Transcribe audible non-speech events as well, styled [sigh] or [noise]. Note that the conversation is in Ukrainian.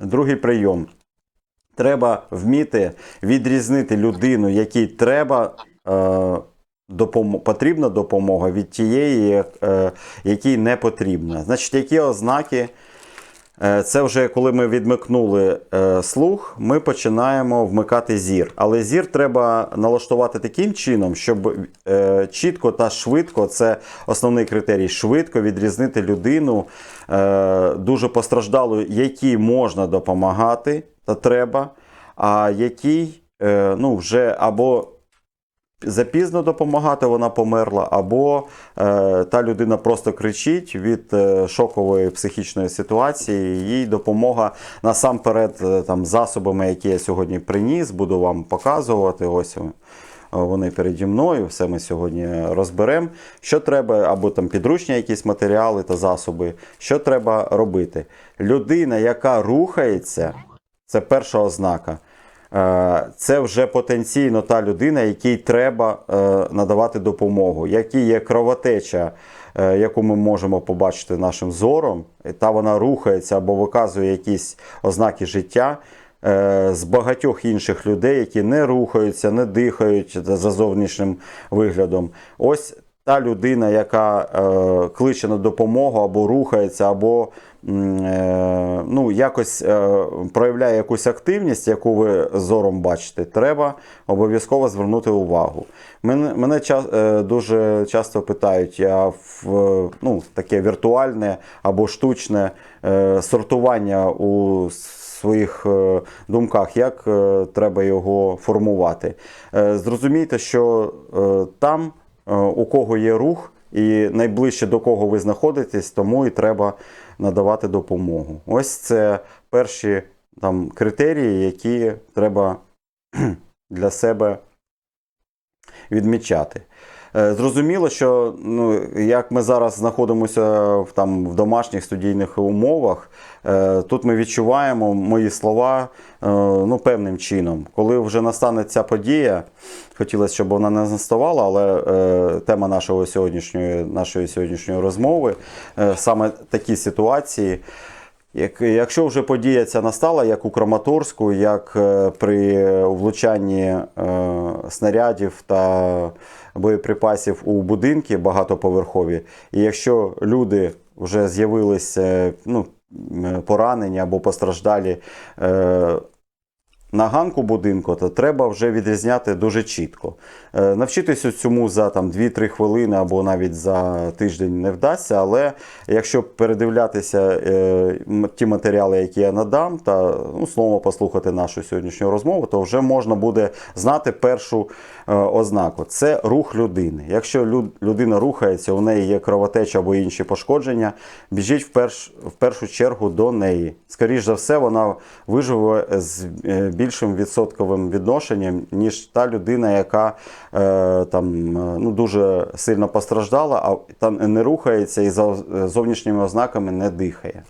другий прийом. Треба вміти відрізнити людину, якій треба е, допом... потрібна допомога від тієї, е, якій не потрібна. Значить, які ознаки? Е, Це вже коли ми відмикнули е, слух, ми починаємо вмикати зір. Але зір треба налаштувати таким чином, щоб е, чітко та швидко, це основний критерій, швидко відрізнити людину дуже постраждалу, якій можна допомагати та треба, а якій ну, вже або запізно допомагати, вона померла, або е, та людина просто кричить від е, шокової психічної ситуації. Їй допомога насамперед е, там, засобами, які я сьогодні приніс, буду вам показувати. Ось е, вони переді мною. Все ми сьогодні розберемо. Що треба, або там підручні якісь матеріали та засоби. Що треба робити? Людина, яка рухається, це перша ознака. Е, Це вже потенційно та людина, якій треба е, надавати допомогу, якій є кровотеча, е, яку ми можемо побачити нашим зором, та вона рухається або виказує якісь ознаки життя з багатьох інших людей, які не рухаються, не дихають за зовнішнім виглядом. Ось та людина, яка е, кличе на допомогу, або рухається, або е, ну, якось е, проявляє якусь активність, яку ви зором бачите, треба обов'язково звернути увагу. Мене, мене ча- е, дуже часто питають, я в е, ну, таке віртуальне або штучне е, сортування у своїх е, думках, як е, треба його формувати. Е, Зрозумійте, що там, у кого є рух, і найближче до кого ви знаходитесь, тому і треба надавати допомогу. Ось це перші там, критерії, які треба [clears throat] для себе відмічати. Е, Зрозуміло, що ну, як ми зараз знаходимося в, там, в домашніх студійних умовах, е, тут ми відчуваємо мої слова е, ну, певним чином. Коли вже настане ця подія, хотілося, щоб вона не наставала, але тема нашого сьогоднішньої, нашої сьогоднішньої розмови саме такі ситуації. Як, якщо вже подія ця настала, як у Краматорську, як е, при влучанні е, снарядів та боєприпасів у будинки багатоповерхові, і якщо люди вже з'явилися ну, поранені або постраждалі е, на ганку будинку, то треба вже відрізняти дуже чітко. Е, Навчитися цьому за там 2-3 хвилини або навіть за тиждень не вдасться, але якщо передивлятися е, ті матеріали, які я надам, та ну, слово послухати нашу сьогоднішню розмову, то вже можна буде знати першу е, ознаку. Це рух людини. Якщо лю- людина рухається, у неї є кровотеча або інші пошкодження, біжіть в, перш, в першу чергу до неї. Скоріше за все, вона виживе з більшим відсотковим відношенням, ніж та людина, яка е, там е, ну, дуже сильно постраждала, а там не рухається і за зовнішніми ознаками не дихає.